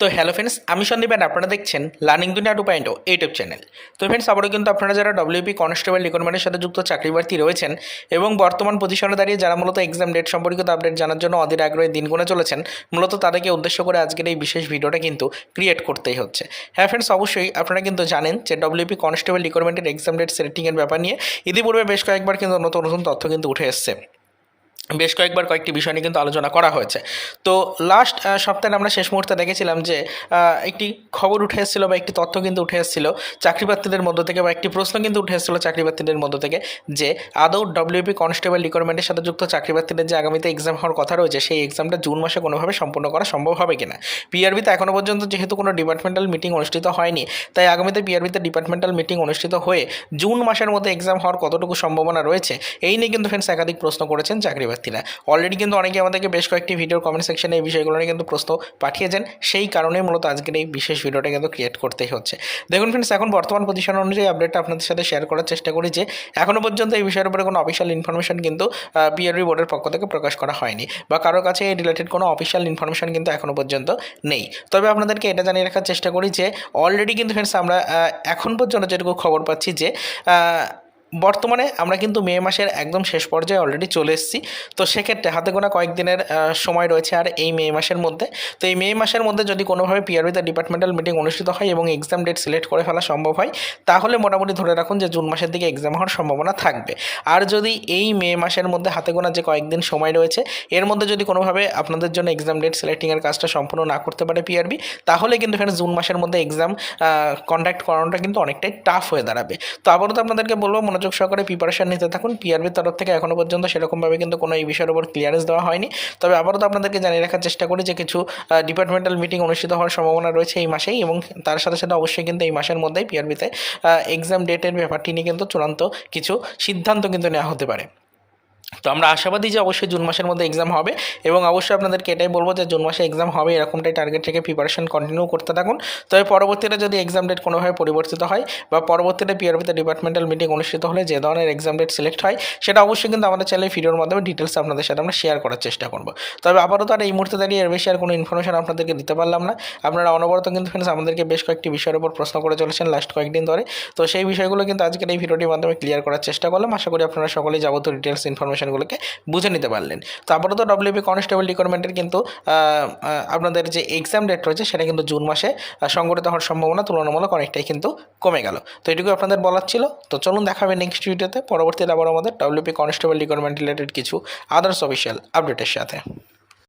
তো hello friends আমি Sandeep and আপনারা দেখছেন learning Duniya two point YouTube channel তো ফ্রেন্ডস আবারও কিন্তু আপনারা যারা ডব্লিউপি কনস্টেবল রিক্রুটমেন্টের সাথে যুক্ত চাকরি প্রার্থী রয়েছেন এবং বর্তমান পজিশনে দাঁড়িয়ে যারা মূলত এক্সাম ডেট সম্পর্কিত আপডেট জানার জন্য অধীর আগ্রহে দিন গুনে চলেছেন, মূলত তাদেরকে উদ্দেশ্য করে আজকের এই বিশেষ ভিডিওটা কিন্তু ক্রিয়েট করতেই হচ্ছে। হ্যাঁ ফ্রেন্ডস অবশ্যই আপনারা কিন্তু জানেন যে ডব্লিউপি কনস্টেবল রিক্রুটমেন্টের এক্সাম ডেট সেটিংয়ের ব্যাপার নিয়ে ইতিপূর্বে বেশ কয়েকবার কিন্তু নতুন নতুন তথ্য কিন্তু উঠে এসছে। বেশ কয়েকবার কয়েকটি বিষয় নিয়ে কিন্তু আলোচনা করা হয়েছে। তো লাস্ট সপ্তাহে আমরা শেষ মুহূর্তে দেখেছিলাম যে একটি খবর উঠে এসেছিল বা একটি তথ্য কিন্তু উঠে এসেছিল চাকরিপ্রার্থীদের মধ্য থেকে বা একটি প্রশ্ন কিন্তু উঠে এসেছিল চাকরিপ্রার্থীদের মধ্য থেকে যে, আদৌ ডব্লিউপি কনস্টেবল রিকোয়ারমেন্টের সাথে যুক্ত চাকরিপ্রার্থীদের যে আগামীতে এক্সাম হওয়ার কথা রয়েছে, সেই এক্সামটা জুন মাসে কোনোভাবে সম্পূর্ণ করা সম্ভব হবে কিনা? পিআরবিতে এখনও পর্যন্ত যেহেতু কোনো ডিপার্টমেন্টাল মিটিং অনুষ্ঠিত হয়নি, তাই আগামীতে পিআরবিতে ডিপার্টমেন্টাল মিটিং অনুষ্ঠিত হয়ে জুন মাসের মধ্যে এক্সাম হওয়ার কতটুকু সম্ভাবনা রয়েছে, এই নিয়ে কিন্তু ফ্রেন্ডস একাধিক প্রশ্ন করেছেন চাকরিপ্রার্থীরা অলরেডি কিন্তু অনেকে আমাদেরকে বেশ কয়েকটি ভিডিওর কমেন্ট সেকশনে এই বিষয়গুলো নিয়ে কিন্তু প্রশ্ন পাঠিয়েছেন। সেই কারণেই মূলত আজকের এই বিশেষ ভিডিওটা কিন্তু ক্রিয়েট করতেই হচ্ছে। দেখুন ফ্রেন্ডস এখন বর্তমান পজিশন অনুযায়ী আপডেটটা আপনাদের সাথে শেয়ার করার চেষ্টা করি যে এখনও পর্যন্ত এই বিষয়ের উপরে কোনো অফিসিয়াল ইনফরমেশন কিন্তু পিআরবি বোর্ডের পক্ষ থেকে প্রকাশ করা হয়নি বা কারোর কাছে এই রিলেটেড কোনো অফিসিয়াল ইনফরমেশন কিন্তু এখনও পর্যন্ত নেই। তবে আপনাদেরকে এটা জানিয়ে রাখার চেষ্টা করি যে অলরেডি কিন্তু ফ্রেন্ডস আমরা এখন পর্যন্ত যেটুকু খবর পাচ্ছি যে বর্তমানে আমরা কিন্তু মে মাসের একদম শেষ পর্যায়ে অলরেডি চলে এসেছি। তো সেক্ষেত্রে হাতে গোনা কয়েকদিনের সময় রয়েছে আর এই মে মাসের মধ্যে। তো এই মে মাসের মধ্যে যদি কোনোভাবে পিআরবিতে ডিপার্টমেন্টাল মিটিং অনুষ্ঠিত হয় এবং এক্সাম ডেট সিলেক্ট করে ফেলা সম্ভব হয়, তাহলে মোটামুটি ধরে রাখুন যে জুন মাসের দিকে এক্সাম হওয়ার সম্ভাবনা থাকবে। আর যদি এই মে মাসের মধ্যে হাতে গোনা যে কয়েকদিন সময় রয়েছে, এর মধ্যে যদি কোনোভাবে আপনাদের জন্য এক্সাম ডেট সিলেক্টিংয়ের কাজটা সম্পূর্ণ না করতে পারে পিআরবি তাহলে কিন্তু এখানে জুন মাসের মধ্যে এক্সাম কন্ডাক্ট করানোটা কিন্তু অনেকটাই টাফ হয়ে দাঁড়াবে। তো আপাতত আপনাদেরকে বলব মনোযোগ সহকারে প্রিপারেশান নিতে থাকুন। পিআরবির তরফ থেকে এখনও পর্যন্ত সেরকমভাবে কিন্তু কোনো এই বিষয়ের উপর ক্লিয়ারেন্স দেওয়া হয়নি। তবে আবারও তো আপনাদেরকে জানিয়ে রাখার চেষ্টা করি যে কিছু ডিপার্টমেন্টাল মিটিং অনুষ্ঠিত হওয়ার সম্ভাবনা রয়েছে এই মাসেই এবং তার সাথে সাথে অবশ্যই কিন্তু এই মাসের মধ্যেই পিআরবিতে এক্সাম ডেটের ব্যাপারটি নিয়ে কিন্তু চূড়ান্ত কিছু সিদ্ধান্ত কিন্তু নেওয়া হতে পারে। তো আমরা আশাবাদী যে অবশ্যই জুন মাসের মধ্যে এক্সাম হবে এবং অবশ্যই আপনাদেরকে এটাই বলব যে জুন মাসে এক্সাম হবে, এরকমটাই টার্গেট থেকে প্রিপারেশন কন্টিনিউ করতে থাকুন। তবে পরবর্তীতে যদি এক্সাম ডেট কোনোভাবে পরিবর্তিত হয় বা পরবর্তীতে পিআরবিতে ডিপার্টমেন্টাল মিটিং অনুষ্ঠিত হলে যে ধরনের এক্সাম ডেট সিলেক্ট হয়, সেটা অবশ্যই কিন্তু আমাদের চ্যানেলে ভিডিওর মাধ্যমে ডিটেলস আপনাদের সাথে আমরা শেয়ার করার চেষ্টা করব। তবে আপাতত আর এই মুহূর্তে দাঁড়িয়ে এর বেশি আর কোনো ইনফরমেশন আপনাদেরকে দিতে পারলাম না। আপনারা অনবরত কিন্তু ফ্রেন্ডস আমাদেরকে বেশ কয়েকটি বিষয়ের উপর প্রশ্ন করে চলেছেন লাস্ট কয়েকদিন ধরে। তো সেই বিষয়গুলো কিন্তু আজকের এই ভিডিওটির মাধ্যমে ক্লিয়ার করার চেষ্টা করলাম। আশা করি আপনারা সকলেই যাবতীয় ডিটেলস ইনফরমেশনগুলোকে বুঝে নিতে পারলেন। তো আপাতত ডব্লিউপি কনস্টেবল রিকোয়ারমেন্টের কিন্তু আপনাদের যে এক্সাম ডেট রয়েছে সেটা কিন্তু জুন মাসে সংগঠিত হওয়ার সম্ভাবনা তুলনামূলক অনেকটাই কিন্তু কমে গেল। তো এটুকু আপনাদের বলার ছিল। তো চলুন দেখাবে নেক্সট ভিডিওতে পরবর্তীতে আবার আমাদের ডব্লিউপি কনস্টেবল রিকোয়ারমেন্ট রিলেটেড কিছু আদার্স অফিসিয়াল আপডেটের সাথে।